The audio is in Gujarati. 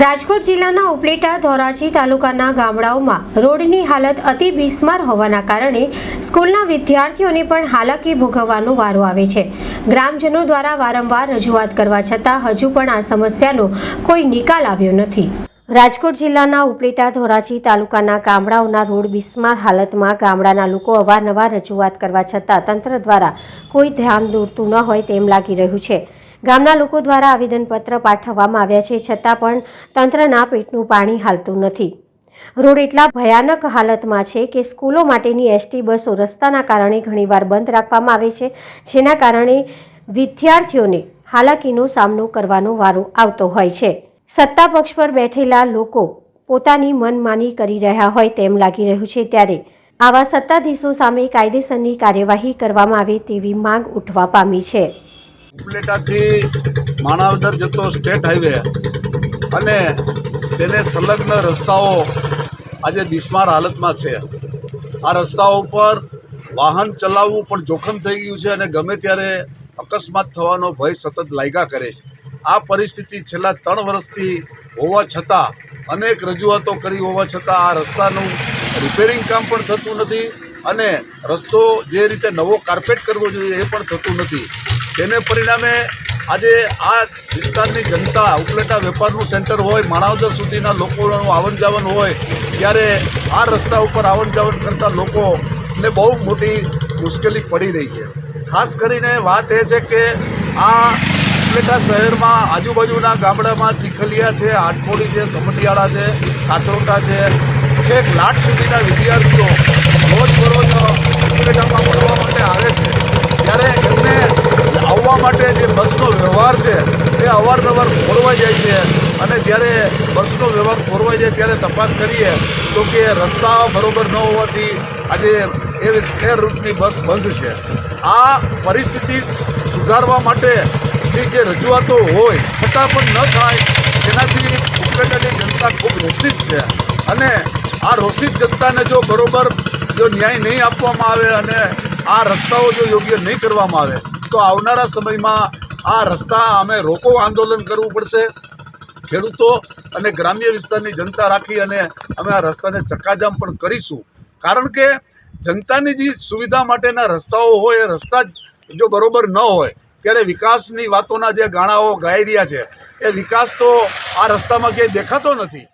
રાજકોટ જિલ્લાના ઉપલેટા, ધોરાજી તાલુકાના ગામડાઓમાં રોડની હાલત અતિ બિસ્માર હોવાના કારણે સ્કૂલના વિદ્યાર્થીઓને પણ હાલાકી ભોગવવાનો વારો આવે છે. ગ્રામજનો દ્વારા વારંવાર રજૂઆત કરવા છતાં હજુ પણ આ સમસ્યાનો કોઈ નિકાલ આવ્યો નથી. રાજકોટ જિલ્લાના ઉપલેટા, ધોરાજી તાલુકાના ગામડાઓના રોડ બિસ્માર હાલતમાં ગામડાના લોકો અવારનવાર રજૂઆત કરવા છતાં તંત્ર દ્વારા કોઈ ધ્યાન દોરતું ન હોય તેમ લાગી રહ્યું છે. ગામના લોકો દ્વારા આવેદનપત્ર પાઠવવામાં આવ્યા છે, છતાં પણ તંત્રના પેટનું પાણી હાલતું નથી. રોડ એટલા ભયાનક હાલતમાં છે કે સ્કૂલો માટેની એસટી બસો રસ્તાના કારણે ઘણીવાર બંધ રાખવામાં આવે છે, જેના કારણે વિદ્યાર્થીઓને હાલાકીનો સામનો કરવાનો વારો આવતો હોય છે. સત્તા પક્ષ પર બેઠેલા લોકો પોતાની મનમાની કરી રહ્યા હોય તેમ લાગી રહ્યું છે ત્યારે આવા સત્તાધીશો સામે કાયદેસરની કાર્યવાહી કરવામાં આવે તેવી માંગ ઉઠવા પામી છે. ઉપલેટાથી માણાવદર જતો સ્ટેટ હાઈવે. અને તેને સંલગ્ન રસ્તાઓ આજે બિસ્માર હાલતમાં છે. આ રસ્તાઓ ઉપર વાહન ચલાવવું પણ જોખમ થઈ ગયું છે અને ગમે ત્યારે અકસ્માત થવાનો ભય સતત લાગ્યા કરે છે. આ પરિસ્થિતિ છેલ્લા ત્રણ વર્ષથી હોવા છતાં, અનેક રજૂઆતો કરી હોવા છતાં આ રસ્તાનું રિપેરિંગ કામ પણ થતું નથી અને રસ્તો જે રીતે નવો કાર્પેટ કરવો જોઈએ એ પણ થતું નથી. તેને પરિણામે આજે આ વિસ્તારની જનતા, ઉપલેટા વેપારનું સેન્ટર હોય, માણાવદર સુધીના લોકોનું આવન જાવન હોય, ત્યારે આ રસ્તા ઉપર આવન જાવન કરતા લોકોને બહુ મોટી મુશ્કેલી પડી રહી છે. ખાસ કરીને વાત એ છે કે આ ઉપલેટા શહેરમાં આજુબાજુના ગામડામાં ચીખલિયા છે આટકોડી છે, સમટિયાળા છે કાતરોટા છે. છેક લાટ સુધીના વિદ્યાર્થીઓ રોજબરોજ ઉપલેટામાં ભણવા માટે આવે છે ત્યારે એમને આવવા માટે જે બસનો વ્યવહાર છે એ અવારનવાર ખોરવાઈ જાય છે અને જ્યારે બસનો વ્યવહાર ખોરવાઈ જાય ત્યારે તપાસ કરીએ તો કે રસ્તા બરોબર ન હોવાથી આજે એ એ રૂટની બસ બંધ છે. આ પરિસ્થિતિ સુધારવા માટેની જે રજૂઆતો હોય, છતાં પણ ન થાય તેનાથી ઉપલેટાની જનતા ખૂબ રોષિત છે. અને આ રોષિત જનતાને જો બરોબર જો ન્યાય નહીં આપવામાં આવે અને આ રસ્તાઓ જો યોગ્ય નહીં કરવામાં આવે, તો આવનારા સમયમાં આ રસ્તા અમે રોકો આંદોલન કરવું પડશે. ખેડૂતો અને ગ્રામ્ય વિસ્તારની જનતા રાખી અને અમે આ રસ્તાને ચક્કાજામ પણ કરીશું. કારણ કે જનતાની જે સુવિધા માટેના રસ્તાઓ હોય, એ રસ્તા જ બરોબર ન હોય, ત્યારે વિકાસની વાતોના જે ગાણાઓ ગાઈ રહ્યા છે, એ વિકાસ તો આ રસ્તામાં ક્યાંય દેખાતો નથી.